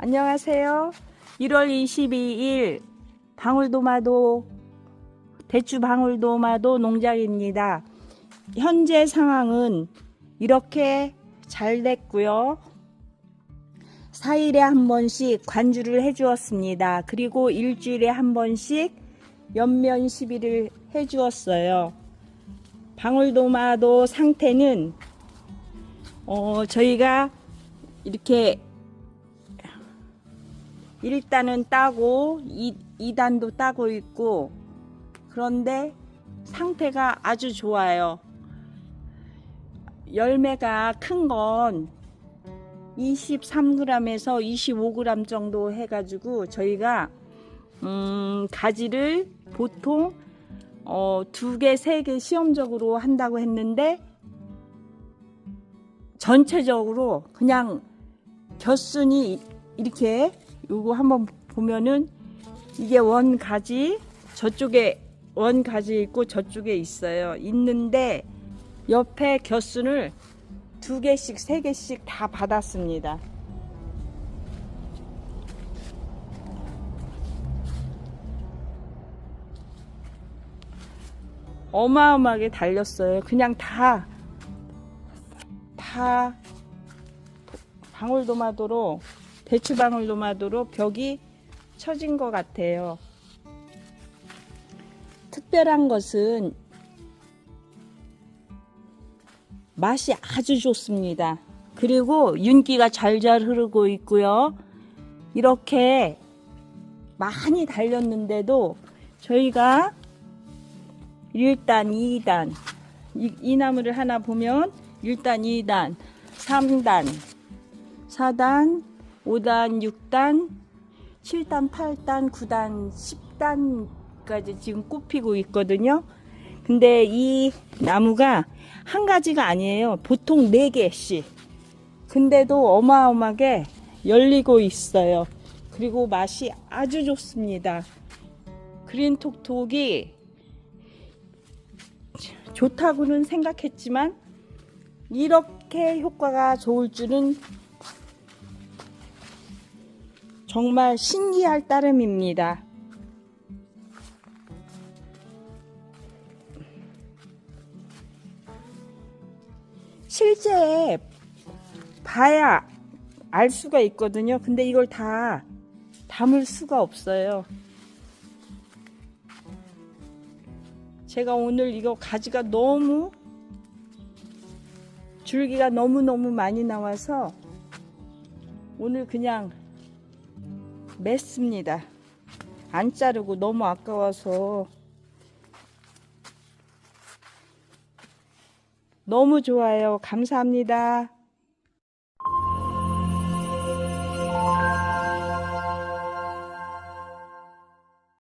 안녕하세요. 1월 22일 방울도마도 대추 방울도마도 농장입니다. 현재 상황은 이렇게 잘 됐고요. 4일에 한 번씩 관주를 해 주었습니다. 그리고 일주일에 한 번씩 연면 시비를 해 주었어요. 방울도마도 상태는 어, 저희가 이렇게 1단은 따고 2, 2단도 따고 있고 그런데 상태가 아주 좋아요. 열매가 큰 건 23g에서 25g 정도 해가지고 저희가 음, 가지를 보통 어, 두 개, 세 개 시험적으로 한다고 했는데 전체적으로 그냥 겹순이 이렇게 요거 한번 보면은 이게 원 가지 저쪽에 원 가지 있고 저쪽에 있어요. 있는데 옆에 겹순을 두 개씩 세 개씩 다 받았습니다. 어마어마하게 달렸어요. 그냥 다, 다 방울도마도로, 대추방울도마도로 벽이 쳐진 것 같아요. 특별한 것은 맛이 아주 좋습니다. 그리고 윤기가 잘잘 흐르고 있고요. 이렇게 많이 달렸는데도 저희가 1단, 2단, 이, 이 나무를 하나 보면 1단, 2단, 3단, 4단, 5단, 6단, 7단, 8단, 9단, 10단까지 지금 꽃피고 있거든요. 근데 이 나무가 한 가지가 아니에요. 보통 4개씩. 근데도 어마어마하게 열리고 있어요. 그리고 맛이 아주 좋습니다. 그린톡톡이 좋다고는 생각했지만 이렇게 효과가 좋을 줄은 정말 신기할 따름입니다. 실제 봐야 알 수가 있거든요. 근데 이걸 다 담을 수가 없어요. 제가 오늘 이거 가지가 너무 줄기가 너무너무 많이 나와서 오늘 그냥 맸습니다. 안 자르고 너무 아까워서 너무 좋아요. 감사합니다.